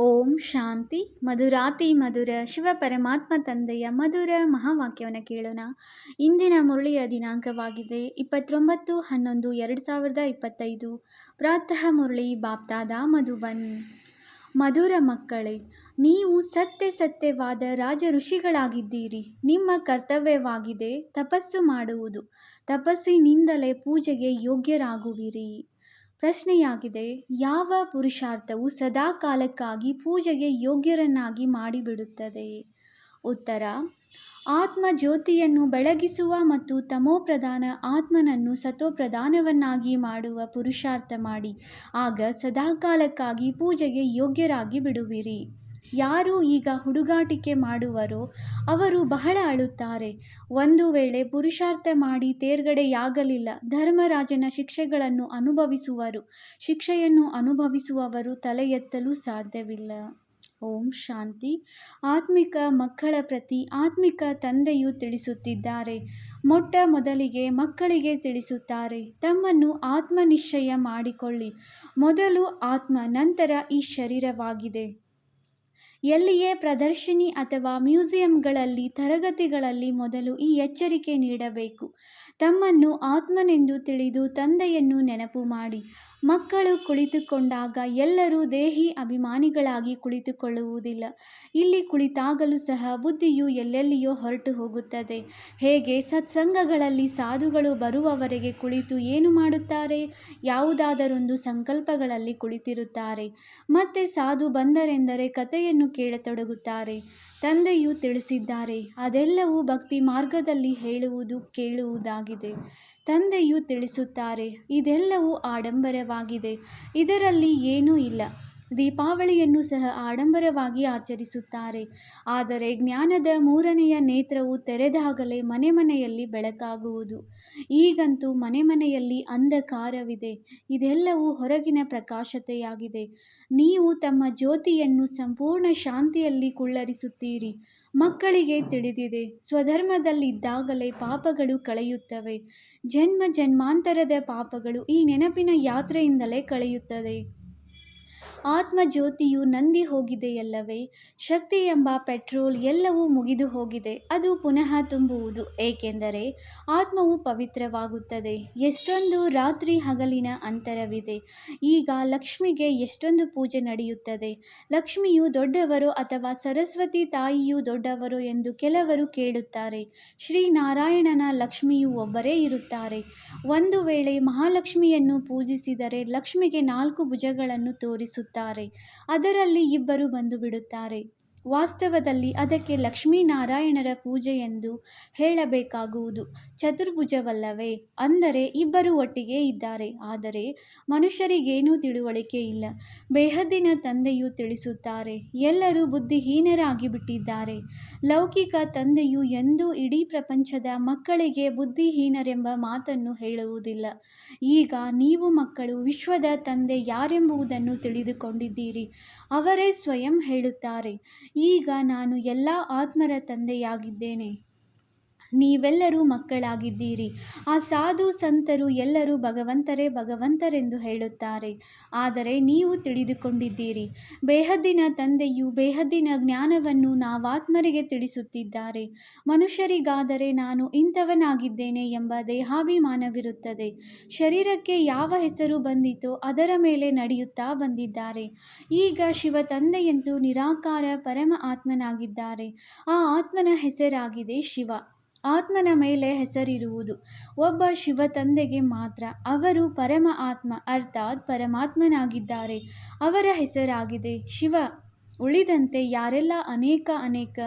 ಓಂ ಶಾಂತಿ ಮಧುರಾತಿ ಮಧುರ ಶಿವ ಪರಮಾತ್ಮ ತಂದೆಯ ಮಧುರ ಮಹಾವಾಕ್ಯವನ್ನು ಕೇಳೋಣ. ಇಂದಿನ ಮುರಳಿಯ ದಿನಾಂಕವಾಗಿದೆ. ಇಪ್ಪತ್ತೊಂಬತ್ತು, ಹನ್ನೊಂದು, ಎರಡು ಸಾವಿರದ ಇಪ್ಪತ್ತೈದು. ಪ್ರಾತಃ ಮುರಳಿ ಬಾಪ್ತಾದ ಮಧುಬನ್. ಮಧುರ ಮಕ್ಕಳೇ, ನೀವು ಸತ್ಯ ಸತ್ಯವಾದ ರಾಜ ಋಷಿಗಳಾಗಿದ್ದೀರಿ. ನಿಮ್ಮ ಕರ್ತವ್ಯವಾಗಿದೆ ತಪಸ್ಸು ಮಾಡುವುದು. ತಪಸ್ಸಿನಿಂದಲೇ ಪೂಜೆಗೆ ಯೋಗ್ಯರಾಗುವಿರಿ. ಪ್ರಶ್ನೆಯಾಗಿದೆ, ಯಾವ ಪುರುಷಾರ್ಥವು ಸದಾ ಕಾಲಕ್ಕಾಗಿ ಪೂಜೆಗೆ ಯೋಗ್ಯರನ್ನಾಗಿ ಮಾಡಿಬಿಡುತ್ತದೆ? ಉತ್ತರ ಆತ್ಮ ಜ್ಯೋತಿಯನ್ನು ಬೆಳಗಿಸುವ ಮತ್ತು ತಮೋಪ್ರಧಾನ ಆತ್ಮನನ್ನು ಸತೋಪ್ರಧಾನವನ್ನಾಗಿ ಮಾಡುವ ಪುರುಷಾರ್ಥ ಮಾಡಿ, ಆಗ ಸದಾಕಾಲಕ್ಕಾಗಿ ಪೂಜೆಗೆ ಯೋಗ್ಯರಾಗಿ ಬಿಡುವಿರಿ. ಯಾರು ಈಗ ಹುಡುಗಾಟಿಕೆ ಮಾಡುವರೋ ಅವರು ಬಹಳ ಅಳುತ್ತಾರೆ. ಒಂದು ವೇಳೆ ಪುರುಷಾರ್ಥ ಮಾಡಿ ತೇರ್ಗಡೆಯಾಗಲಿಲ್ಲ, ಧರ್ಮರಾಜನ ಶಿಕ್ಷೆಗಳನ್ನು ಅನುಭವಿಸುವರು. ಶಿಕ್ಷೆಯನ್ನು ಅನುಭವಿಸುವವರು ತಲೆ ಎತ್ತಲು ಸಾಧ್ಯವಿಲ್ಲ. ಓಂ ಶಾಂತಿ. ಆತ್ಮಿಕ ಮಕ್ಕಳ ಪ್ರತಿ ಆತ್ಮಿಕ ತಂದೆಯು ತಿಳಿಸುತ್ತಿದ್ದಾರೆ. ಮೊಟ್ಟ ಮೊದಲಿಗೆ ಮಕ್ಕಳಿಗೆ ತಿಳಿಸುತ್ತಾರೆ. ತಮ್ಮನ್ನು ಆತ್ಮನಿಶ್ಚಯ ಮಾಡಿಕೊಳ್ಳಿ. ಮೊದಲು ಆತ್ಮ, ನಂತರ ಈ ಶರೀರವಾಗಿದೆ. ಎಲ್ಲಿಯೇ ಪ್ರದರ್ಶಿನಿ ಅಥವಾ ಮ್ಯೂಸಿಯಂಗಳಲ್ಲಿ ತರಗತಿಗಳಲ್ಲಿ ಮೊದಲು ಈ ಎಚ್ಚರಿಕೆ ನೀಡಬೇಕು. ತಮ್ಮನ್ನು ಆತ್ಮನೆಂದು ತಿಳಿದು ತಂದೆಯನ್ನು ನೆನಪು ಮಾಡಿ. ಮಕ್ಕಳು ಕುಳಿತುಕೊಂಡಾಗ ಎಲ್ಲರೂ ದೇಹಿ ಅಭಿಮಾನಿಗಳಾಗಿ ಕುಳಿತುಕೊಳ್ಳುವುದಿಲ್ಲ. ಇಲ್ಲಿ ಕುಳಿತಾಗಲೂ ಸಹ ಬುದ್ಧಿಯು ಎಲ್ಲೆಲ್ಲಿಯೋ ಹೊರಟು ಹೋಗುತ್ತದೆ. ಹೇಗೆ ಸತ್ಸಂಗಗಳಲ್ಲಿ ಸಾಧುಗಳು ಬರುವವರೆಗೆ ಕುಳಿತು ಏನು ಮಾಡುತ್ತಾರೆ? ಯಾವುದಾದರೊಂದು ಸಂಕಲ್ಪಗಳಲ್ಲಿ ಕುಳಿತಿರುತ್ತಾರೆ. ಮತ್ತೆ ಸಾಧು ಬಂದರೆಂದರೆ ಕಥೆಯನ್ನು ಕೇಳತೊಡಗುತ್ತಾರೆ. ತಂದೆಯು ತಿಳಿಸಿದ್ದಾರೆ, ಅದೆಲ್ಲವೂ ಭಕ್ತಿ ಮಾರ್ಗದಲ್ಲಿ ಹೇಳುವುದು ಕೇಳುವುದಾಗಿದೆ. ತಂದೆಯು ತಿಳಿಸುತ್ತಾರೆ ಇದೆಲ್ಲವೂ ಆಡಂಬರವಾಗಿದೆ ಇದರಲ್ಲಿ ಏನೂ ಇಲ್ಲ. ದೀಪಾವಳಿಯನ್ನು ಸಹ ಆಡಂಬರವಾಗಿ ಆಚರಿಸುತ್ತಾರೆ. ಆದರೆ ಜ್ಞಾನದ ಮೂರನೆಯ ನೇತ್ರವು ತೆರೆದಾಗಲೇ ಮನೆ ಮನೆಯಲ್ಲಿ ಬೆಳಕಾಗುವುದು. ಈಗಂತೂ ಮನೆ ಮನೆಯಲ್ಲಿ ಅಂಧಕಾರವಿದೆ. ಇದೆಲ್ಲವೂ ಹೊರಗಿನ ಪ್ರಕಾಶತೆಯಾಗಿದೆ. ನೀವು ತಮ್ಮ ಜ್ಯೋತಿಯನ್ನು ಸಂಪೂರ್ಣ ಶಾಂತಿಯಲ್ಲಿ ಕುಳ್ಳರಿಸುತ್ತೀರಿ. ಮಕ್ಕಳಿಗೆ ತಿಳಿದಿದೆ, ಸ್ವಧರ್ಮದಲ್ಲಿದ್ದಾಗಲೇ ಪಾಪಗಳು ಕಳೆಯುತ್ತವೆ. ಜನ್ಮ ಜನ್ಮಾಂತರದ ಪಾಪಗಳು ಈ ನೆನಪಿನ ಯಾತ್ರೆಯಿಂದಲೇ ಕಳೆಯುತ್ತದೆ. ಆತ್ಮ ಜ್ಯೋತಿಯು ನಂದಿ ಹೋಗಿದೆಯಲ್ಲವೇ? ಶಕ್ತಿ ಎಂಬ ಪೆಟ್ರೋಲ್ ಎಲ್ಲವೂ ಮುಗಿದು ಹೋಗಿದೆ. ಅದು ಪುನಃ ತುಂಬುವುದು. ಏಕೆಂದರೆ ಆತ್ಮವು ಪವಿತ್ರವಾಗುತ್ತದೆ. ಎಷ್ಟೊಂದು ರಾತ್ರಿ ಹಗಲಿನ ಅಂತರವಿದೆ. ಈಗ ಲಕ್ಷ್ಮಿಗೆ ಎಷ್ಟೊಂದು ಪೂಜೆ ನಡೆಯುತ್ತದೆ. ಲಕ್ಷ್ಮಿಯು ದೊಡ್ಡವರು ಅಥವಾ ಸರಸ್ವತಿ ತಾಯಿಯು ದೊಡ್ಡವರು ಎಂದು ಕೆಲವರು ಕೇಳುತ್ತಾರೆ. ಶ್ರೀನಾರಾಯಣನ ಲಕ್ಷ್ಮಿಯು ಒಬ್ಬರೇ ಇರುತ್ತಾರೆ. ಒಂದು ವೇಳೆ ಮಹಾಲಕ್ಷ್ಮಿಯನ್ನು ಪೂಜಿಸಿದರೆ ಲಕ್ಷ್ಮಿಗೆ ನಾಲ್ಕು ಭುಜಗಳನ್ನು ತೋರಿಸುತ್ತಾರೆ. ಅದರಲ್ಲಿ ಇಬ್ಬರು ಬಂದು ಬಿಡುತ್ತಾರೆ. ವಾಸ್ತವದಲ್ಲಿ ಅದಕ್ಕೆ ಲಕ್ಷ್ಮೀನಾರಾಯಣರ ಪೂಜೆ ಎಂದು ಹೇಳಬೇಕಾಗುವುದು. ಚತುರ್ಭುಜವಲ್ಲವೇ? ಅಂದರೆ ಇಬ್ಬರು ಒಟ್ಟಿಗೆ ಇದ್ದಾರೆ. ಆದರೆ ಮನುಷ್ಯರಿಗೇನೂ ತಿಳುವಳಿಕೆ ಇಲ್ಲ. ಬೇಹದ್ದಿನ ತಂದೆಯು ತಿಳಿಸುತ್ತಾರೆ, ಎಲ್ಲರೂ ಬುದ್ಧಿಹೀನರಾಗಿ ಬಿಟ್ಟಿದ್ದಾರೆ ಲೌಕಿಕ ತಂದೆಯು ಎಂದೂ ಇಡೀ ಪ್ರಪಂಚದ ಮಕ್ಕಳಿಗೆ ಬುದ್ಧಿಹೀನರೆಂಬ ಮಾತನ್ನು ಹೇಳುವುದಿಲ್ಲ. ಈಗ ನೀವು ಮಕ್ಕಳು, ವಿಶ್ವದ ತಂದೆ ಯಾರೆಂಬುದನ್ನು ತಿಳಿದುಕೊಂಡಿದ್ದೀರಿ. ಅವರೇ ಸ್ವಯಂ ಹೇಳುತ್ತಾರೆ. ಈಗ ನಾನು ಎಲ್ಲ ಆತ್ಮರ ತಂದೆಯಾಗಿದ್ದೇನೆ. ನೀವೆಲ್ಲರೂ ಮಕ್ಕಳಾಗಿದ್ದೀರಿ. ಆ ಸಾಧು ಸಂತರು ಎಲ್ಲರೂ ಭಗವಂತರೇ ಭಗವಂತರೆಂದು ಹೇಳುತ್ತಾರೆ. ಆದರೆ ನೀವು ತಿಳಿದುಕೊಂಡಿದ್ದೀರಿ. ಬೇಹದ್ದಿನ ತಂದೆಯು ಬೇಹದ್ದಿನ ಜ್ಞಾನವನ್ನು ನಾವಾತ್ಮರಿಗೆ ತಿಳಿಸುತ್ತಿದ್ದಾರೆ. ಮನುಷ್ಯರಿಗಾದರೆ ನಾನು ಇಂಥವನಾಗಿದ್ದೇನೆ ಎಂಬ ದೇಹಾಭಿಮಾನವಿರುತ್ತದೆ. ಶರೀರಕ್ಕೆ ಯಾವ ಹೆಸರು ಬಂದಿತೋ ಅದರ ಮೇಲೆ ನಡೆಯುತ್ತಾ ಬಂದಿದ್ದಾರೆ. ಈಗ ಶಿವ ತಂದೆಯಂತೂ ನಿರಾಕಾರ ಪರಮ ಆತ್ಮನಾಗಿದ್ದಾರೆ. ಆ ಆತ್ಮನ ಹೆಸರಾಗಿದೆ ಶಿವ. ಆತ್ಮನ ಮೇಲೆ ಹೆಸರಿರುವುದು. ಒಬ್ಬ ಶಿವ ತಂದೆಗೆ ಮಾತ್ರ. ಅವರು ಪರಮ ಆತ್ಮ, ಅರ್ಥಾತ್ ಪರಮಾತ್ಮನಾಗಿದ್ದಾರೆ. ಅವರ ಹೆಸರಾಗಿದೆ ಶಿವ. ಉಳಿದಂತೆ ಯಾರೆಲ್ಲ ಅನೇಕ ಅನೇಕ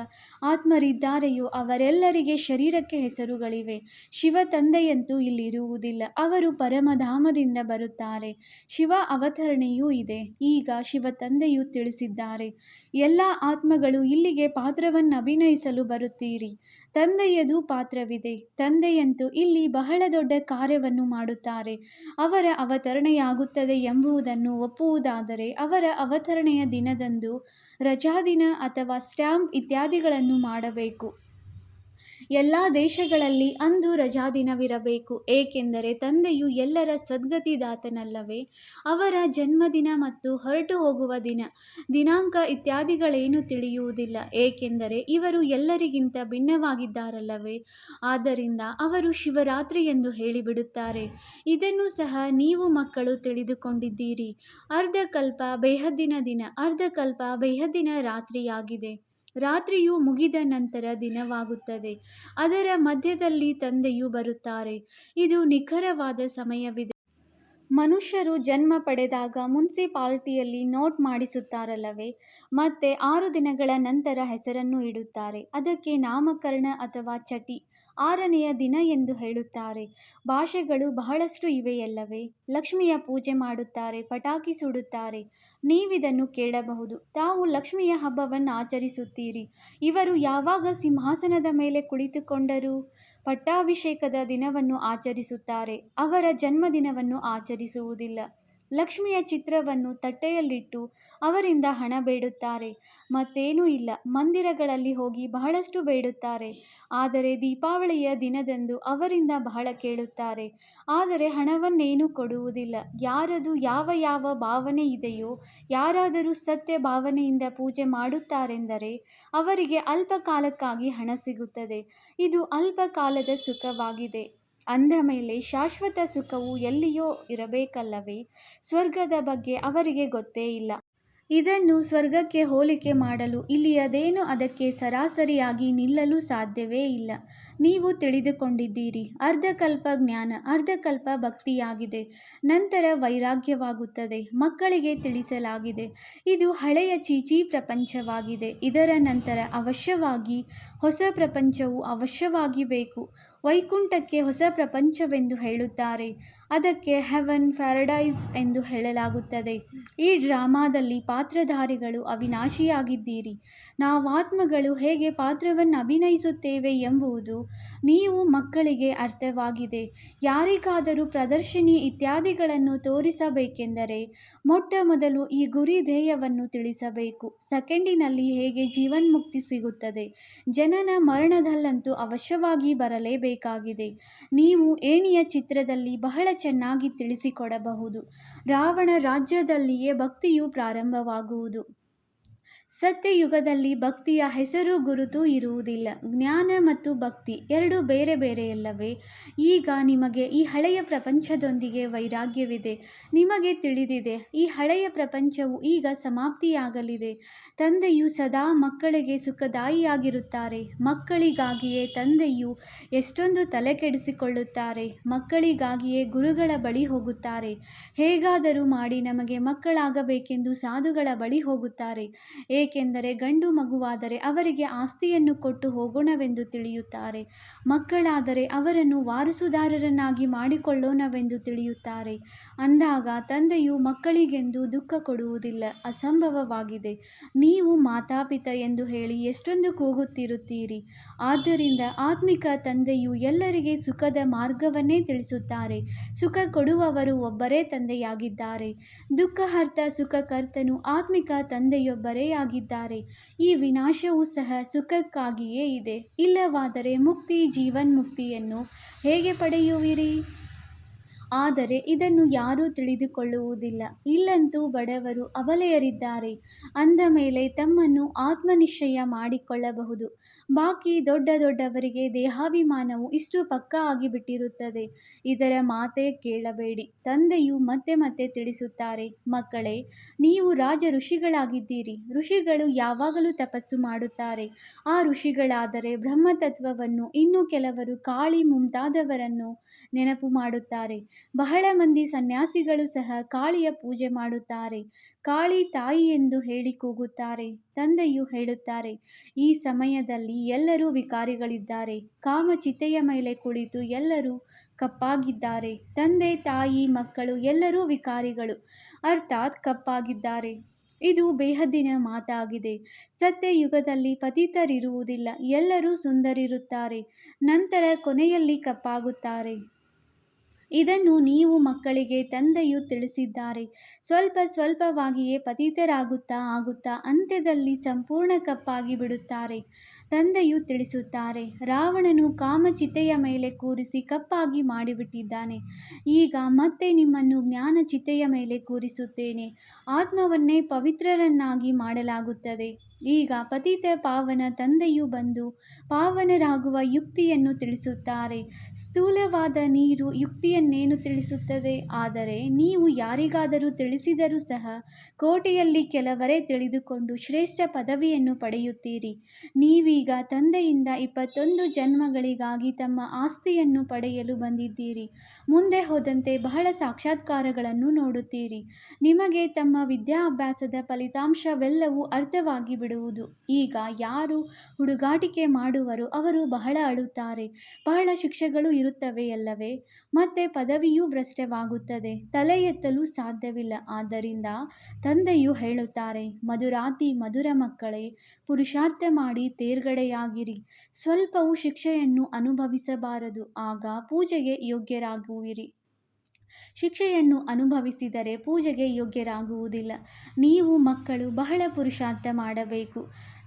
ಆತ್ಮರಿದ್ದಾರೆಯೋ ಅವರೆಲ್ಲರಿಗೆ ಶರೀರಕ್ಕೆ ಹೆಸರುಗಳಿವೆ. ಶಿವ ತಂದೆಯಂತೂ ಇಲ್ಲಿರುವುದಿಲ್ಲ. ಅವರು ಪರಮಧಾಮದಿಂದ ಬರುತ್ತಾರೆ. ಶಿವ ಅವತರಣೆಯೂ ಇದೆ. ಈಗ ಶಿವ ತಂದೆಯು ತಿಳಿಸಿದ್ದಾರೆ. ಎಲ್ಲ ಆತ್ಮಗಳು ಇಲ್ಲಿಗೆ ಪಾತ್ರವನ್ನು ಅಭಿನಯಿಸಲು ಬರುತ್ತೀರಿ. ತಂದೆಯದು ಪಾತ್ರವಿದೆ. ತಂದೆಯಂತೂ ಇಲ್ಲಿ ಬಹಳ ದೊಡ್ಡ ಕಾರ್ಯವನ್ನು ಮಾಡುತ್ತಾರೆ. ಅವರ ಅವತರಣೆಯಾಗುತ್ತದೆ ಎಂಬುದನ್ನು ಒಪ್ಪುವುದಾದರೆ ಅವರ ಅವತರಣೆಯ ದಿನದಂದು ರಜಾದಿನ ಅಥವಾ ಸ್ಟ್ಯಾಂಪ್ ಇತ್ಯಾದಿಗಳನ್ನು ಮಾಡಬೇಕು. ಎಲ್ಲ ದೇಶಗಳಲ್ಲಿ ಅಂದು ರಜಾದಿನವಿರಬೇಕು ಏಕೆಂದರೆ ತಂದೆಯು ಎಲ್ಲರ ಸದ್ಗತಿದಾತನಲ್ಲವೇ? ಅವರ ಜನ್ಮದಿನ ಮತ್ತು ಹೊರಟು ಹೋಗುವ ದಿನ, ದಿನಾಂಕ ಇತ್ಯಾದಿಗಳೇನು ತಿಳಿಯುವುದಿಲ್ಲ. ಏಕೆಂದರೆ ಇವರು ಎಲ್ಲರಿಗಿಂತ ಭಿನ್ನವಾಗಿದ್ದಾರಲ್ಲವೇ? ಆದ್ದರಿಂದ ಅವರು ಶಿವರಾತ್ರಿ ಎಂದು ಹೇಳಿಬಿಡುತ್ತಾರೆ. ಇದನ್ನು ಸಹ ನೀವು ಮಕ್ಕಳು ತಿಳಿದುಕೊಂಡಿದ್ದೀರಿ. ಅರ್ಧಕಲ್ಪ ಬೇಹದ್ದಿನ ದಿನ, ಅರ್ಧಕಲ್ಪ ಬೇಹದ್ದಿನ ರಾತ್ರಿಯಾಗಿದೆ. ರಾತ್ರಿಯು ಮುಗಿದ ನಂತರ ದಿನವಾಗುತ್ತದೆ. ಅದರ ಮಧ್ಯದಲ್ಲಿ ತಂದೆಯು ಬರುತ್ತಾರೆ. ಇದು ನಿಖರವಾದ ಸಮಯವಿದೆ. ಮನುಷ್ಯರು ಜನ್ಮ ಪಡೆದಾಗ ಮುನ್ಸಿಪಾಲ್ಟಿಯಲ್ಲಿ ನೋಟ್ ಮಾಡಿಸುತ್ತಾರಲ್ಲವೇ? ಮತ್ತೆ ಆರು ದಿನಗಳ ನಂತರ ಹೆಸರನ್ನು ಇಡುತ್ತಾರೆ. ಅದಕ್ಕೆ ನಾಮಕರಣ ಅಥವಾ ಚಟಿ. ಆರನೆಯ ದಿನ ಎಂದು ಹೇಳುತ್ತಾರೆ. ಭಾಷೆಗಳು ಬಹಳಷ್ಟು ಇವೆಯಲ್ಲವೇ? ಲಕ್ಷ್ಮಿಯ ಪೂಜೆ ಮಾಡುತ್ತಾರೆ, ಪಟಾಕಿ ಸುಡುತ್ತಾರೆ. ನೀವಿದನ್ನು ಕೇಳಬಹುದು. ತಾವು ಲಕ್ಷ್ಮಿಯ ಹಬ್ಬವನ್ನು ಆಚರಿಸುತ್ತೀರಿ. ಇವರು ಯಾವಾಗ ಸಿಂಹಾಸನದ ಮೇಲೆ ಕುಳಿತುಕೊಂಡರು? ಪಟ್ಟಾಭಿಷೇಕದ ದಿನವನ್ನು ಆಚರಿಸುತ್ತಾರೆ. ಅವರ ಜನ್ಮದಿನವನ್ನು ಆಚರಿಸುವುದಿಲ್ಲ. ಲಕ್ಷ್ಮಿಯ ಚಿತ್ರವನ್ನು ತಟ್ಟೆಯಲ್ಲಿಟ್ಟು ಅವರಿಂದ ಹಣ ಬೇಡುತ್ತಾರೆ. ಮತ್ತೇನೂ ಇಲ್ಲ. ಮಂದಿರಗಳಲ್ಲಿ ಹೋಗಿ ಬಹಳಷ್ಟು ಬೇಡುತ್ತಾರೆ. ಆದರೆ ದೀಪಾವಳಿಯ ದಿನದಂದು ಅವರಿಂದ ಬಹಳ ಕೇಳುತ್ತಾರೆ. ಆದರೆ ಹಣವನ್ನೇನೂ ಕೊಡುವುದಿಲ್ಲ. ಯಾರದು ಯಾವ ಯಾವ ಭಾವನೆ ಇದೆಯೋ, ಯಾರಾದರೂ ಸತ್ಯ ಭಾವನೆಯಿಂದ ಪೂಜೆ ಮಾಡುತ್ತಾರೆಂದರೆ ಅವರಿಗೆ ಅಲ್ಪ ಕಾಲಕ್ಕಾಗಿ ಹಣ ಸಿಗುತ್ತದೆ. ಇದು ಅಲ್ಪ ಕಾಲದ ಸುಖವಾಗಿದೆ. ಅಂದ ಮೇಲೆ ಶಾಶ್ವತ ಸುಖವು ಎಲ್ಲಿಯೋ ಇರಬೇಕಲ್ಲವೇ? ಸ್ವರ್ಗದ ಬಗ್ಗೆ ಅವರಿಗೆ ಗೊತ್ತೇ ಇಲ್ಲ. ಇದನ್ನು ಸ್ವರ್ಗಕ್ಕೆ ಹೋಲಿಕೆ ಮಾಡಲು ಇಲ್ಲಿಯದೇನು ಅದಕ್ಕೆ ಸರಾಸರಿಯಾಗಿ ನಿಲ್ಲಲು ಸಾಧ್ಯವೇ ಇಲ್ಲ. ನೀವು ತಿಳಿದುಕೊಂಡಿದ್ದೀರಿ. ಅರ್ಧಕಲ್ಪ ಜ್ಞಾನ, ಅರ್ಧಕಲ್ಪ ಭಕ್ತಿಯಾಗಿದೆ. ನಂತರ ವೈರಾಗ್ಯವಾಗುತ್ತದೆ. ಮಕ್ಕಳಿಗೆ ತಿಳಿಸಲಾಗಿದೆ. ಇದು ಹಳೆಯ ಚೀಚಿ ಪ್ರಪಂಚವಾಗಿದೆ. ಇದರ ನಂತರ ಅವಶ್ಯವಾಗಿ ಹೊಸ ಪ್ರಪಂಚವು ಅವಶ್ಯವಾಗಿ ಬೇಕು. ವೈಕುಂಠಕ್ಕೆ ಹೊಸ ಪ್ರಪಂಚವೆಂದು ಹೇಳುತ್ತಾರೆ. ಅದಕ್ಕೆ ಹೆವನ್ ಪ್ಯಾರಡೈಸ್ ಎಂದು ಹೇಳಲಾಗುತ್ತದೆ. ಈ ಡ್ರಾಮಾದಲ್ಲಿ ಪಾತ್ರಧಾರಿಗಳು ಅವಿನಾಶಿಯಾಗಿದ್ದೀರಿ. ನಾವು ಆತ್ಮಗಳು ಹೇಗೆ ಪಾತ್ರವನ್ನು ಅಭಿನಯಿಸುತ್ತೇವೆ ಎಂಬುದು ನೀವು ಮಕ್ಕಳಿಗೆ ಅರ್ಥವಾಗಿದೆ. ಯಾರಿಗಾದರೂ ಪ್ರದರ್ಶಿನಿ ಇತ್ಯಾದಿಗಳನ್ನು ತೋರಿಸಬೇಕೆಂದರೆ ಮೊಟ್ಟ ಮೊದಲು ಈ ಗುರಿ ಧ್ಯೇಯವನ್ನು ತಿಳಿಸಬೇಕು. ಸೆಕೆಂಡಿನಲ್ಲಿ ಹೇಗೆ ಜೀವನ್ಮುಕ್ತಿ ಸಿಗುತ್ತದೆ? ಜನನ ಮರಣದಲ್ಲಂತೂ ಅವಶ್ಯವಾಗಿ ಬರಲೇಬೇಕಾಗಿದೆ. ನೀವು ಏಣಿಯ ಚಿತ್ರದಲ್ಲಿ ಬಹಳ ಚೆನ್ನಾಗಿ ತಿಳಿಸಿಕೊಡಬಹುದು. ರಾವಣ ರಾಜ್ಯದಲ್ಲಿಯೇ ಭಕ್ತಿಯು ಪ್ರಾರಂಭವಾಗುವುದು. ಸತ್ಯಯುಗದಲ್ಲಿ ಭಕ್ತಿಯ ಹೆಸರು ಗುರುತು ಇರುವುದಿಲ್ಲ. ಜ್ಞಾನ ಮತ್ತು ಭಕ್ತಿ ಎರಡು ಬೇರೆ ಬೇರೆಯಲ್ಲವೇ? ಈಗ ನಿಮಗೆ ಈ ಹಳೆಯ ಪ್ರಪಂಚದೊಂದಿಗೆ ವೈರಾಗ್ಯವಿದೆ. ನಿಮಗೆ ತಿಳಿದಿದೆ, ಈ ಹಳೆಯ ಪ್ರಪಂಚವು ಈಗ ಸಮಾಪ್ತಿಯಾಗಲಿದೆ. ತಂದೆಯು ಸದಾ ಮಕ್ಕಳಿಗೆ ಸುಖದಾಯಿಯಾಗಿರುತ್ತಾರೆ. ಮಕ್ಕಳಿಗಾಗಿಯೇ ತಂದೆಯು ಎಷ್ಟೊಂದು ತಲೆ ಕೆಡಿಸಿಕೊಳ್ಳುತ್ತಾರೆ ಮಕ್ಕಳಿಗಾಗಿಯೇ ಗುರುಗಳ ಬಳಿ ಹೋಗುತ್ತಾರೆ. ಹೇಗಾದರೂ ಮಾಡಿ ನಮಗೆ ಮಕ್ಕಳಾಗಬೇಕೆಂದು ಸಾಧುಗಳ ಬಳಿ ಹೋಗುತ್ತಾರೆ. ಏಕೆಂದರೆ ಗಂಡು ಮಗುವಾದರೆ ಅವರಿಗೆ ಆಸ್ತಿಯನ್ನು ಕೊಟ್ಟು ಹೋಗೋಣವೆಂದು ತಿಳಿಯುತ್ತಾರೆ. ಮಕ್ಕಳಾದರೆ ಅವರನ್ನು ವಾರಸುದಾರರನ್ನಾಗಿ ಮಾಡಿಕೊಳ್ಳೋಣವೆಂದು ತಿಳಿಯುತ್ತಾರೆ. ಅಂದಾಗ ತಂದೆಯು ಮಕ್ಕಳಿಗೆಂದು ದುಃಖ ಕೊಡುವುದಿಲ್ಲ, ಅಸಂಭವವಾಗಿದೆ. ನೀವು ಮಾತಾಪಿತ ಎಂದು ಹೇಳಿ ಎಷ್ಟೊಂದು ಕೂಗುತ್ತಿರುತ್ತೀರಿ. ಆದ್ದರಿಂದ ಆತ್ಮಿಕ ತಂದೆಯು ಎಲ್ಲರಿಗೆ ಸುಖದ ಮಾರ್ಗವನ್ನೇ ತಿಳಿಸುತ್ತಾರೆ. ಸುಖ ಕೊಡುವವರು ಒಬ್ಬರೇ ತಂದೆಯಾಗಿದ್ದಾರೆ. ದುಃಖಹರ್ತ ಸುಖಕರ್ತನು ಆತ್ಮಿಕ ತಂದೆಯೊಬ್ಬರೇ ಆಗಿದ್ದಾರೆ ಈ ವಿನಾಶವೂ ಸಹ ಸುಖಕ್ಕಾಗಿಯೇ ಇದೆ. ಇಲ್ಲವಾದರೆ ಮುಕ್ತಿ ಜೀವನ್ಮುಕ್ತಿಯನ್ನು ಹೇಗೆ ಪಡೆಯುವಿರಿ? ಆದರೆ ಇದನ್ನು ಯಾರೂ ತಿಳಿದುಕೊಳ್ಳುವುದಿಲ್ಲ. ಇಲ್ಲಂತೂ ಬಡವರು ಅಬಲೆಯರಿದ್ದಾರೆ ಅಂದ ಮೇಲೆ ತಮ್ಮನ್ನು ಆತ್ಮನಿಶ್ಚಯ ಮಾಡಿಕೊಳ್ಳಬಹುದು. ಬಾಕಿ ದೊಡ್ಡ ದೊಡ್ಡವರಿಗೆ ದೇಹಾಭಿಮಾನವು ಇಷ್ಟು ಪಕ್ಕಾ ಆಗಿಬಿಟ್ಟಿರುತ್ತದೆ. ಇದರ ಮಾತೇ ಕೇಳಬೇಡಿ. ತಂದೆಯು ಮತ್ತೆ ಮತ್ತೆ ತಿಳಿಸುತ್ತಾರೆ, ಮಕ್ಕಳೇ, ನೀವು ರಾಜ ಋಷಿಗಳಾಗಿದ್ದೀರಿ. ಋಷಿಗಳು ಯಾವಾಗಲೂ ತಪಸ್ಸು ಮಾಡುತ್ತಾರೆ. ಆ ಋಷಿಗಳಾದರೆ ಬ್ರಹ್ಮತತ್ವವನ್ನು ಇನ್ನು ಕೆಲವರು ಕಾಳಿ ಮುಂತಾದವರನ್ನು ನೆನಪು ಮಾಡುತ್ತಾರೆ. ಬಹಳ ಮಂದಿ ಸನ್ಯಾಸಿಗಳು ಸಹ ಕಾಳಿಯ ಪೂಜೆ ಮಾಡುತ್ತಾರೆ. ಕಾಳಿ ತಾಯಿ ಎಂದು ಹೇಳಿ ಕೂಗುತ್ತಾರೆ, ತಂದೆಯು ಹೇಳುತ್ತಾರೆ, ಈ ಸಮಯದಲ್ಲಿ ಎಲ್ಲರೂ ವಿಕಾರಿಗಳಿದ್ದಾರೆ. ಕಾಮ ಚಿತೆಯ ಮೇಲೆ ಕುಳಿತು ಎಲ್ಲರೂ ಕಪ್ಪಾಗಿದ್ದಾರೆ. ತಂದೆ, ತಾಯಿ, ಮಕ್ಕಳು ಎಲ್ಲರೂ ವಿಕಾರಿಗಳು, ಅರ್ಥಾತ್ ಕಪ್ಪಾಗಿದ್ದಾರೆ. ಇದು ಬೇಹದ್ದಿನ ಮಾತಾಗಿದೆ. ಸತ್ಯ ಯುಗದಲ್ಲಿ ಪತಿತರಿರುವುದಿಲ್ಲ, ಎಲ್ಲರೂ ಸುಂದರಿರುತ್ತಾರೆ, ನಂತರ ಕೊನೆಯಲ್ಲಿ ಕಪ್ಪಾಗುತ್ತಾರೆ. ಇದನ್ನು ನೀವು ಮಕ್ಕಳಿಗೆ ತಂದೆಯು ತಿಳಿಸಿದ್ದಾರೆ. ಸ್ವಲ್ಪ ಸ್ವಲ್ಪವಾಗಿಯೇ ಪತಿತರಾಗುತ್ತಾ ಆಗುತ್ತಾ ಅಂತ್ಯದಲ್ಲಿ ಸಂಪೂರ್ಣ ಕಪ್ಪಾಗಿ ಬಿಡುತ್ತಾರೆ. ತಂದೆಯು ತಿಳಿಸುತ್ತಾರೆ, ರಾವಣನು ಕಾಮಚಿತೆಯ ಮೇಲೆ ಕೂರಿಸಿ ಕಪ್ಪಾಗಿ ಮಾಡಿಬಿಟ್ಟಿದ್ದಾನೆ. ಈಗ ಮತ್ತೆ ನಿಮ್ಮನ್ನು ಜ್ಞಾನ ಚಿತೆಯ ಮೇಲೆ ಕೂರಿಸುತ್ತೇನೆ. ಆತ್ಮವನ್ನೇ ಪವಿತ್ರರನ್ನಾಗಿ ಮಾಡಲಾಗುತ್ತದೆ. ಈಗ ಪತಿತ ಪಾವನ ತಂದೆಯು ಬಂದು ಪಾವನರಾಗುವ ಯುಕ್ತಿಯನ್ನು ತಿಳಿಸುತ್ತಾರೆ. ಸ್ಥೂಲವಾದ ನೀರು ಯುಕ್ತಿಯನ್ನೇನು ತಿಳಿಸುತ್ತದೆ? ಆದರೆ ನೀವು ಯಾರಿಗಾದರೂ ತಿಳಿಸಿದರೂ ಸಹ ಕೋಟೆಯಲ್ಲಿ ಕೆಲವರೇ ತಿಳಿದುಕೊಂಡು ಶ್ರೇಷ್ಠ ಪದವಿಯನ್ನು ಪಡೆಯುತ್ತೀರಿ. ನೀವೀಗ ತಂದೆಯಿಂದ ಇಪ್ಪತ್ತೊಂದು ಜನ್ಮಗಳಿಗಾಗಿ ತಮ್ಮ ಆಸ್ತಿಯನ್ನು ಪಡೆಯಲು ಬಂದಿದ್ದೀರಿ. ಮುಂದೆ ಹೋದಂತೆ ಬಹಳ ಸಾಕ್ಷಾತ್ಕಾರಗಳನ್ನು ನೋಡುತ್ತೀರಿ. ನಿಮಗೆ ತಮ್ಮ ವಿದ್ಯಾಭ್ಯಾಸದ ಫಲಿತಾಂಶವೆಲ್ಲವೂ ಅರ್ಥವಾಗಿ ಬಿಡುವುದು. ಈಗ ಯಾರು ಹುಡುಗಾಟಿಕೆ ಮಾಡುವರು ಅವರು ಬಹಳ ಅಳುತ್ತಾರೆ. ಬಹಳ ಶಿಕ್ಷೆಗಳು ಇರುತ್ತವೆಯಲ್ಲವೇ ಮತ್ತೆ ಪದವಿಯೂ ಭ್ರಷ್ಟವಾಗುತ್ತದೆ. ತಲೆ ಎತ್ತಲು ಸಾಧ್ಯವಿಲ್ಲ. ಆದ್ದರಿಂದ ತಂದೆಯು ಹೇಳುತ್ತಾರೆ ಮಧುರಾತಿ ಮಧುರ ಮಕ್ಕಳೇ, ಪುರುಷಾರ್ಥ ಮಾಡಿ ತೇರ್ಗಡೆಯಾಗಿರಿ ಸ್ವಲ್ಪವೂ ಶಿಕ್ಷೆಯನ್ನು ಅನುಭವಿಸಬಾರದು, ಆಗ ಪೂಜೆಗೆ ಯೋಗ್ಯರಾಗುವಿರಿ. ಶಿಕ್ಷೆಯನ್ನು ಅನುಭವಿಸಿದರೆ ಪೂಜೆಗೆ ಯೋಗ್ಯರಾಗುವುದಿಲ್ಲ. ನೀವು ಮಕ್ಕಳು ಬಹಳ ಪುರುಷಾರ್ಥ ಮಾಡಬೇಕು.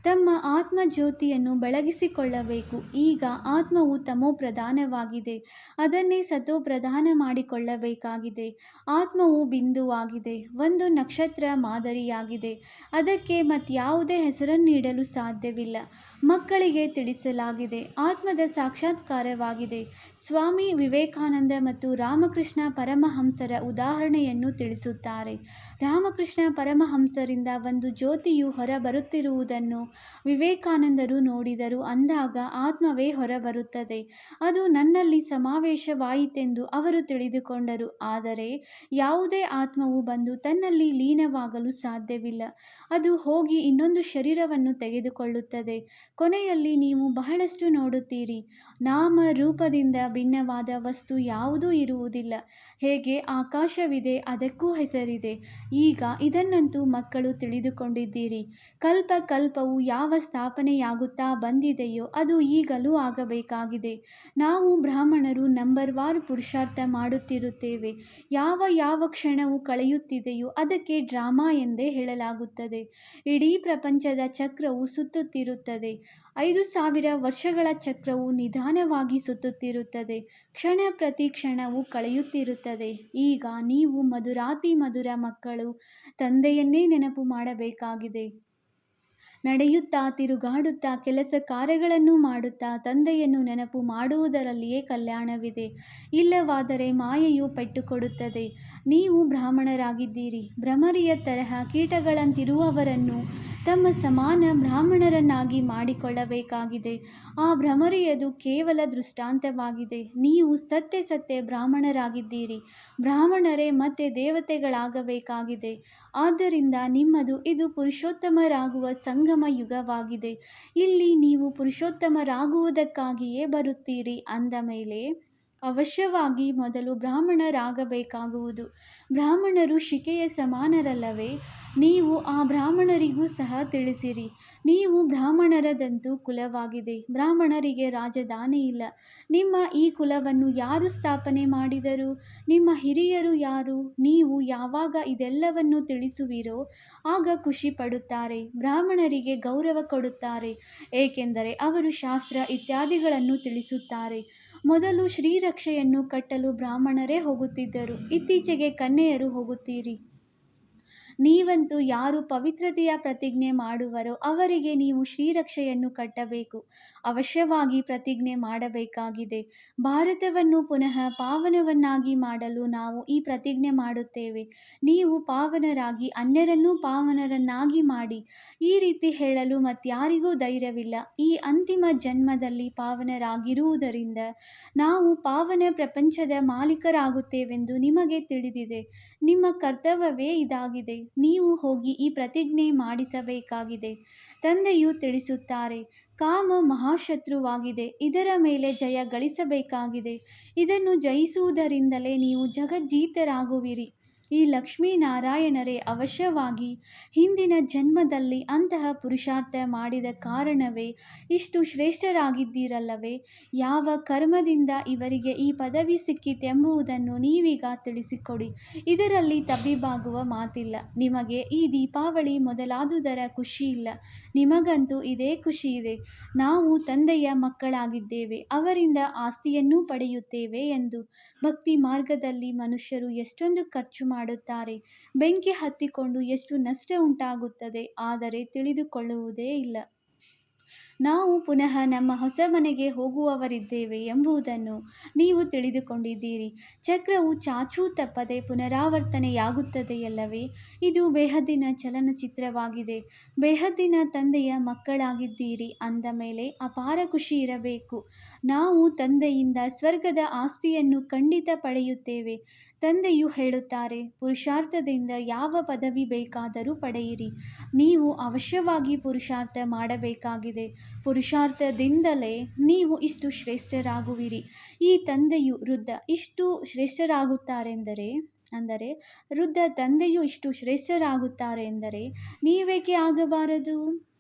ತಮ್ಮ ಆತ್ಮಜ್ಯೋತಿಯನ್ನು ಬೆಳಗಿಸಿಕೊಳ್ಳಬೇಕು. ಈಗ ಆತ್ಮವು ತಮೋ ಪ್ರಧಾನವಾಗಿದೆ ಅದನ್ನೇ ಸತೋ ಪ್ರಧಾನ ಮಾಡಿಕೊಳ್ಳಬೇಕಾಗಿದೆ. ಆತ್ಮವು ಬಿಂದುವಾಗಿದೆ. ಒಂದು ನಕ್ಷತ್ರ ಮಾದರಿಯಾಗಿದೆ. ಅದಕ್ಕೆ ಮತ್ಯಾವುದೇ ನೀಡಲು ಸಾಧ್ಯವಿಲ್ಲ. ಮಕ್ಕಳಿಗೆ ತಿಳಿಸಲಾಗಿದೆ. ಆತ್ಮದ ಸಾಕ್ಷಾತ್ಕಾರವಾಗಿದೆ. ಸ್ವಾಮಿ ವಿವೇಕಾನಂದ ಮತ್ತು ರಾಮಕೃಷ್ಣ ಪರಮಹಂಸರ ಉದಾಹರಣೆಯನ್ನು ತಿಳಿಸುತ್ತಾರೆ. ರಾಮಕೃಷ್ಣ ಪರಮಹಂಸರಿಂದ ಒಂದು ಜ್ಯೋತಿಯು ಹೊರಬರುತ್ತಿರುವುದನ್ನು ವಿವೇಕಾನಂದರು ನೋಡಿದರು. ಅಂದಾಗ ಆತ್ಮವೇ ಹೊರಬರುತ್ತದೆ. ಅದು ನನ್ನಲ್ಲಿ ಸಮಾವೇಶವಾಯಿತೆಂದು ಅವರು ತಿಳಿದುಕೊಂಡರು. ಆದರೆ ಯಾವುದೇ ಆತ್ಮವು ಬಂದು ತನ್ನಲ್ಲಿ ಲೀನವಾಗಲು ಸಾಧ್ಯವಿಲ್ಲ. ಅದು ಹೋಗಿ ಇನ್ನೊಂದು ಶರೀರವನ್ನು ತೆಗೆದುಕೊಳ್ಳುತ್ತದೆ. ಕೊನೆಯಲ್ಲಿ ನೀವು ಬಹಳಷ್ಟು ನೋಡುತ್ತೀರಿ. ನಾಮ ರೂಪದಿಂದ ಭಿನ್ನವಾದ ವಸ್ತು ಯಾವುದೂ ಇರುವುದಿಲ್ಲ. ಹೇಗೆ? ಆಕಾಶವಿದೆ, ಅದಕ್ಕೂ ಹೆಸರಿದೆ. ಈಗ ಇದನ್ನಂತೂ ಮಕ್ಕಳು ತಿಳಿದುಕೊಂಡಿದ್ದೀರಿ. ಕಲ್ಪ ಕಲ್ಪವು ಯಾವ ಸ್ಥಾಪನೆಯಾಗುತ್ತಾ ಬಂದಿದೆಯೋ ಅದು ಈಗಲೂ ಆಗಬೇಕಾಗಿದೆ. ನಾವು ಬ್ರಾಹ್ಮಣರು ನಂಬರ್ ವಾರ್ ಪುರುಷಾರ್ಥ ಮಾಡುತ್ತಿರುತ್ತೇವೆ. ಯಾವ ಯಾವ ಕ್ಷಣವು ಕಳೆಯುತ್ತಿದೆಯೋ ಅದಕ್ಕೆ ಡ್ರಾಮಾ ಎಂದೇ ಹೇಳಲಾಗುತ್ತದೆ. ಇಡೀ ಪ್ರಪಂಚದ ಚಕ್ರವು ಸುತ್ತುತ್ತಿರುತ್ತದೆ. ಐದು ಸಾವಿರ ವರ್ಷಗಳ ಚಕ್ರವು ನಿಧಾನವಾಗಿ ಸುತ್ತುತ್ತಿರುತ್ತದೆ. ಕ್ಷಣ ಪ್ರತಿ ಕ್ಷಣವು ಕಳೆಯುತ್ತಿರುತ್ತದೆ. ಈಗ ನೀವು ಮಧುರಾತಿ ಮಧುರ ಮಕ್ಕಳು, ತಂದೆಯನ್ನೇ ನೆನಪು ಮಾಡಬೇಕಾಗಿದೆ. ನಡೆಯುತ್ತಾ, ತಿರುಗಾಡುತ್ತಾ, ಕೆಲಸ ಕಾರ್ಯಗಳನ್ನು ಮಾಡುತ್ತಾ, ತಂದೆಯನ್ನು ನೆನಪು ಮಾಡುವುದರಲ್ಲಿಯೇ ಕಲ್ಯಾಣವಿದೆ. ಇಲ್ಲವಾದರೆ ಮಾಯೆಯು ಪೆಟ್ಟುಕೊಡುತ್ತದೆ. ನೀವು ಬ್ರಾಹ್ಮಣರಾಗಿದ್ದೀರಿ. ಭ್ರಮರಿಯ ತರಹ ಕೀಟಗಳಂತಿರುವವರನ್ನು ತಮ್ಮ ಸಮಾನ ಬ್ರಾಹ್ಮಣರನ್ನಾಗಿ ಮಾಡಿಕೊಳ್ಳಬೇಕಾಗಿದೆ. ಆ ಭ್ರಮರಿಯದು ಕೇವಲ ದೃಷ್ಟಾಂತವಾಗಿದೆ. ನೀವು ಸತ್ಯ ಸತ್ಯ ಬ್ರಾಹ್ಮಣರಾಗಿದ್ದೀರಿ. ಬ್ರಾಹ್ಮಣರೇ ಮತ್ತೆ ದೇವತೆಗಳಾಗಬೇಕಾಗಿದೆ. ಆದ್ದರಿಂದ ನಿಮ್ಮದು ಇದು ಪುರುಷೋತ್ತಮರಾಗುವ ಸಂಗಮ ಯುಗವಾಗಿದೆ. ಇಲ್ಲಿ ನೀವು ಪುರುಷೋತ್ತಮರಾಗುವುದಕ್ಕಾಗಿಯೇ ಬರುತ್ತೀರಿ ಅಂದ ಮೇಲೆ ಅವಶ್ಯವಾಗಿ ಮೊದಲು ಬ್ರಾಹ್ಮಣರಾಗಬೇಕಾಗುವುದು. ಬ್ರಾಹ್ಮಣರು ಶಿಕೆಯ ಸಮಾನರಲ್ಲವೇ? ನೀವು ಆ ಬ್ರಾಹ್ಮಣರಿಗೂ ಸಹ ತಿಳಿಸಿರಿ. ನೀವು ಬ್ರಾಹ್ಮಣರದಂತೂ ಕುಲವಾಗಿದೆ. ಬ್ರಾಹ್ಮಣರಿಗೆ ರಾಜಧಾನಿ ಇಲ್ಲ ನಿಮ್ಮ ಈ ಕುಲವನ್ನು ಯಾರು ಸ್ಥಾಪನೆ ಮಾಡಿದರು? ನಿಮ್ಮ ಹಿರಿಯರು ಯಾರು? ನೀವು ಯಾವಾಗ ಇದೆಲ್ಲವನ್ನು ತಿಳಿಸುವಿರೋ, ಆಗ ಖುಷಿ ಪಡುತ್ತಾರೆ. ಬ್ರಾಹ್ಮಣರಿಗೆ ಗೌರವ ಕೊಡುತ್ತಾರೆ. ಏಕೆಂದರೆ ಅವರು ಶಾಸ್ತ್ರ ಇತ್ಯಾದಿಗಳನ್ನು ತಿಳಿಸುತ್ತಾರೆ. ಮೊದಲು ಶ್ರೀರಕ್ಷೆಯನ್ನು ಕಟ್ಟಲು ಬ್ರಾಹ್ಮಣರೇ ಹೋಗುತ್ತಿದ್ದರು. ಇತ್ತೀಚೆಗೆ ಕನ್ಯೆಯರು ಹೋಗುತ್ತೀರಿ. ನೀವಂತೂ ಯಾರು ಪವಿತ್ರತೆಯ ಪ್ರತಿಜ್ಞೆ ಮಾಡುವರೋ ಅವರಿಗೆ ನೀವು ಶ್ರೀರಕ್ಷೆಯನ್ನು ಕಟ್ಟಬೇಕು. ಅವಶ್ಯವಾಗಿ ಪ್ರತಿಜ್ಞೆ ಮಾಡಬೇಕಾಗಿದೆ. ಭಾರತವನ್ನು ಪುನಃ ಪಾವನವನ್ನಾಗಿ ಮಾಡಲು ನಾವು ಈ ಪ್ರತಿಜ್ಞೆ ಮಾಡುತ್ತೇವೆ. ನೀವು ಪಾವನರಾಗಿ ಅನ್ಯರನ್ನೂ ಪಾವನರನ್ನಾಗಿ ಮಾಡಿ. ಈ ರೀತಿ ಹೇಳಲು ಮತ್ತಾರಿಗೂ ಧೈರ್ಯವಿಲ್ಲ. ಈ ಅಂತಿಮ ಜನ್ಮದಲ್ಲಿ ಪಾವನರಾಗಿರುವುದರಿಂದ ನಾವು ಪಾವನ ಪ್ರಪಂಚದ ಮಾಲೀಕರಾಗುತ್ತೇವೆಂದು ನಿಮಗೆ ತಿಳಿದಿದೆ. ನಿಮ್ಮ ಕರ್ತವ್ಯವೇ ಇದಾಗಿದೆ. ನೀವು ಹೋಗಿ ಈ ಪ್ರತಿಜ್ಞೆ ಮಾಡಿಸಬೇಕಾಗಿದೆ. ತಂದೆಯು ತಿಳಿಸುತ್ತಾರೆ, ಕಾಮ ಮಹಾಶತ್ರುವಾಗಿದೆ, ಇದರ ಮೇಲೆ ಜಯ ಗಳಿಸಬೇಕಾಗಿದೆ. ಇದನ್ನು ಜಯಿಸುವುದರಿಂದಲೇ ನೀವು ಜಗಜ್ಜೀತರಾಗುವಿರಿ. ಈ ಲಕ್ಷ್ಮೀನಾರಾಯಣರೇ ಅವಶ್ಯವಾಗಿ ಹಿಂದಿನ ಜನ್ಮದಲ್ಲಿ ಅಂತಹ ಪುರುಷಾರ್ಥ ಮಾಡಿದ ಕಾರಣವೇ ಇಷ್ಟು ಶ್ರೇಷ್ಠರಾಗಿದ್ದೀರಲ್ಲವೇ? ಯಾವ ಕರ್ಮದಿಂದ ಇವರಿಗೆ ಈ ಪದವಿ ಸಿಕ್ಕಿತೆಂಬುದನ್ನು ನೀವೀಗ ತಿಳಿಸಿಕೊಡಿ. ಇದರಲ್ಲಿ ತಬ್ಬಿಬಾಗುವ ಮಾತಿಲ್ಲ. ನಿಮಗೆ ಈ ದೀಪಾವಳಿ ಮೊದಲಾದುದರ ಖುಷಿಯಿಲ್ಲ. ನಿಮಗಂತೂ ಇದೇ ಖುಷಿ ಇದೆ ನಾವು ತಂದೆಯ ಮಕ್ಕಳಾಗಿದ್ದೇವೆ, ಅವರಿಂದ ಆಸ್ತಿಯನ್ನೂ ಪಡೆಯುತ್ತೇವೆ ಎಂದು. ಭಕ್ತಿ ಮಾರ್ಗದಲ್ಲಿ ಮನುಷ್ಯರು ಎಷ್ಟೊಂದು ಖರ್ಚು ಮಾಡುತ್ತಾರೆ, ಬೆಂಕಿ ಹತ್ತಿಕೊಂಡು ಎಷ್ಟು ನಷ್ಟ ಉಂಟಾಗುತ್ತದೆ, ಆದರೆ ತಿಳಿದುಕೊಳ್ಳುವುದೇ ಇಲ್ಲ. ನಾವು ಪುನಃ ನಮ್ಮ ಹೊಸ ಮನೆಗೆ ಹೋಗುವವರಿದ್ದೇವೆ ಎಂಬುದನ್ನು ನೀವು ತಿಳಿದುಕೊಂಡಿದ್ದೀರಿ. ಚಕ್ರವು ಚಾಚೂ ತಪ್ಪದೆ ಪುನರಾವರ್ತನೆಯಾಗುತ್ತದೆಯಲ್ಲವೇ? ಇದು ಬೇಹದ್ದಿನ ಚಲನಚಿತ್ರವಾಗಿದೆ. ಬೇಹದ್ದಿನ ತಂದೆಯ ಮಕ್ಕಳಾಗಿದ್ದೀರಿ ಅಂದ ಮೇಲೆ ಅಪಾರ ಖುಷಿ ಇರಬೇಕು. ನಾವು ತಂದೆಯಿಂದ ಸ್ವರ್ಗದ ಆಸ್ತಿಯನ್ನು ಖಂಡಿತ ಪಡೆಯುತ್ತೇವೆ. ತಂದೆಯು ಹೇಳುತ್ತಾರೆ, ಪುರುಷಾರ್ಥದಿಂದ ಯಾವ ಪದವಿ ಬೇಕಾದರೂ ಪಡೆಯಿರಿ. ನೀವು ಅವಶ್ಯವಾಗಿ ಪುರುಷಾರ್ಥ ಮಾಡಬೇಕಾಗಿದೆ. ಪುರುಷಾರ್ಥದಿಂದಲೇ ನೀವು ಇಷ್ಟು ಶ್ರೇಷ್ಠರಾಗುವಿರಿ. ಈ ತಂದೆಯು ವೃದ್ಧ ಇಷ್ಟು ಶ್ರೇಷ್ಠರಾಗುತ್ತಾರೆಂದರೆ, ಅಂದರೆ ವೃದ್ಧ ತಂದೆಯು ಇಷ್ಟು ಶ್ರೇಷ್ಠರಾಗುತ್ತಾರೆ ಎಂದರೆ ನೀವೇಕೆ ಆಗಬಾರದು?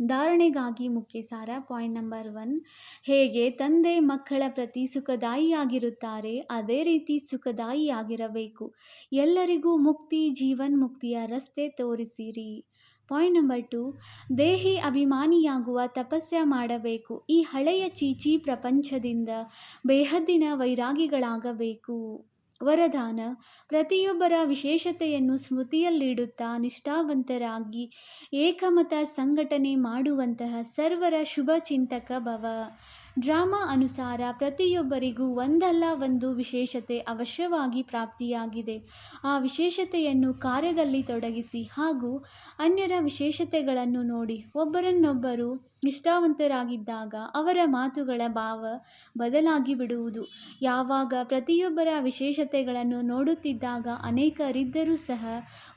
ಧಾರಣೆಗಾಗಿ ಮುಖ್ಯ ಸಾರ ಪಾಯಿಂಟ್ ನಂಬರ್ ಒನ್. ಹೇಗೆ ತಂದೆ ಮಕ್ಕಳ ಪ್ರತಿ ಸುಖದಾಯಿಯಾಗಿರುತ್ತಾರೆ, ಅದೇ ರೀತಿ ಸುಖದಾಯಿಯಾಗಿರಬೇಕು. ಎಲ್ಲರಿಗೂ ಮುಕ್ತಿ, ಜೀವನ್ ಮುಕ್ತಿಯ ರಸ್ತೆ ತೋರಿಸಿರಿ. Point number two. ದೇಹಿ ಅಭಿಮಾನಿಯಾಗುವ ತಪಸ್ಯ ಮಾಡಬೇಕು. ಈ ಹಳೆಯ ಚೀಚಿ ಪ್ರಪಂಚದಿಂದ ಬೇಹದ್ದಿನ ವೈರಾಗಿಗಳಾಗಬೇಕು. ವರದಾನ. ಪ್ರತಿಯೊಬ್ಬರ ವಿಶೇಷತೆಯನ್ನು ಸ್ಮೃತಿಯಲ್ಲಿಡುತ್ತಾ ನಿಷ್ಠಾವಂತರಾಗಿ ಏಕಮತ ಸಂಘಟನೆ ಮಾಡುವಂತಹ ಸರ್ವರ ಶುಭ ಚಿಂತಕ ಭವ. ಡ್ರಾಮಾ ಅನುಸಾರ ಪ್ರತಿಯೊಬ್ಬರಿಗೂ ಒಂದಲ್ಲ ಒಂದು ವಿಶೇಷತೆ ಅವಶ್ಯವಾಗಿ ಪ್ರಾಪ್ತಿಯಾಗಿದೆ. ಆ ವಿಶೇಷತೆಯನ್ನು ಕಾರ್ಯದಲ್ಲಿ ತೊಡಗಿಸಿ ಹಾಗೂ ಅನ್ಯರ ವಿಶೇಷತೆಗಳನ್ನು ನೋಡಿ ಒಬ್ಬರನ್ನೊಬ್ಬರು ನಿಷ್ಠಾವಂತರಾಗಿದ್ದಾಗ ಅವರ ಮಾತುಗಳ ಭಾವ ಬದಲಾಗಿ ಬಿಡುವುದು ಯಾವಾಗ ಪ್ರತಿಯೊಬ್ಬರ ವಿಶೇಷತೆಗಳನ್ನು ನೋಡುತ್ತಿದ್ದಾಗ ಅನೇಕರಿದ್ದರೂ ಸಹ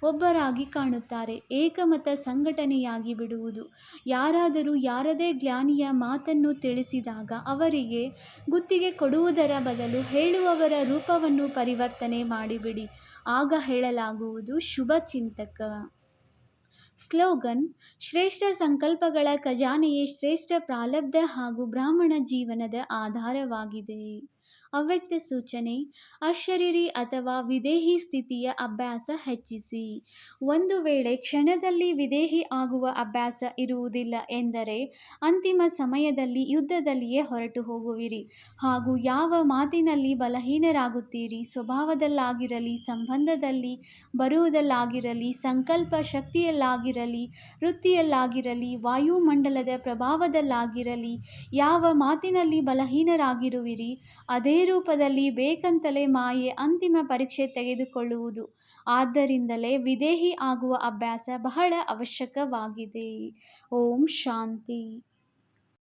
ಒಬ್ಬರಾಗಿ ಕಾಣುತ್ತಾರೆ, ಏಕಮತ ಸಂಘಟನೆಯಾಗಿ ಬಿಡುವುದು ಯಾರಾದರೂ ಯಾರದೇ ಜ್ಞಾನಿಯ ಮಾತನ್ನು ತಿಳಿಸಿದಾಗ ಅವರಿಗೆ ಗುತ್ತಿಗೆ ಕೊಡುವುದರ ಬದಲು ಹೇಳುವವರ ರೂಪವನ್ನು ಪರಿವರ್ತನೆ ಮಾಡಿಬಿಡಿ. ಆಗ ಹೇಳಲಾಗುವುದು, ಶುಭ ಚಿಂತಕ. ಸ್ಲೋಗನ್ ಶ್ರೇಷ್ಠ ಸಂಕಲ್ಪಗಳ ಖಜಾನೆಯೇ ಶ್ರೇಷ್ಠ ಪ್ರಾಲಬ್ಧ ಹಾಗೂ ಬ್ರಾಹ್ಮಣ ಜೀವನದ ಆಧಾರವಾಗಿದೆ. ಅವ್ಯಕ್ತ ಸೂಚನೆ, ಅಶರೀರಿ ಅಥವಾ ವಿದೇಹಿ ಸ್ಥಿತಿಯ ಅಭ್ಯಾಸ ಹೆಚ್ಚಿಸಿ. ಒಂದು ವೇಳೆ ಕ್ಷಣದಲ್ಲಿ ವಿದೇಹಿ ಆಗುವ ಅಭ್ಯಾಸ ಇರುವುದಿಲ್ಲ ಎಂದರೆ ಅಂತಿಮ ಸಮಯದಲ್ಲಿ ಯುದ್ಧದಲ್ಲಿಯೇ ಹೊರಟು ಹೋಗುವಿರಿ. ಹಾಗೂ ಯಾವ ಮಾತಿನಲ್ಲಿ ಬಲಹೀನರಾಗುತ್ತೀರಿ, ಸ್ವಭಾವದಲ್ಲಾಗಿರಲಿ, ಸಂಬಂಧದಲ್ಲಿ ಬರುವುದಲ್ಲಾಗಿರಲಿ, ಸಂಕಲ್ಪ ಶಕ್ತಿಯಲ್ಲಾಗಿರಲಿ, ವೃತ್ತಿಯಲ್ಲಾಗಿರಲಿ, ವಾಯುಮಂಡಲದ ಪ್ರಭಾವದಲ್ಲಾಗಿರಲಿ, ಯಾವ ಮಾತಿನಲ್ಲಿ ಬಲಹೀನರಾಗಿರುವಿರಿ ಅದೇ ರೂಪದಲ್ಲಿ ಬೇಕಂತಲೇ ಮಾಯೆ ಅಂತಿಮ ಪರೀಕ್ಷೆ ತೆಗೆದುಕೊಳ್ಳುವುದು. ಆದ್ದರಿಂದಲೇ ವಿದೇಹಿ ಆಗುವ ಅಭ್ಯಾಸ ಬಹಳ ಅವಶ್ಯಕವಾಗಿದೆ. ಓಂ ಶಾಂತಿ.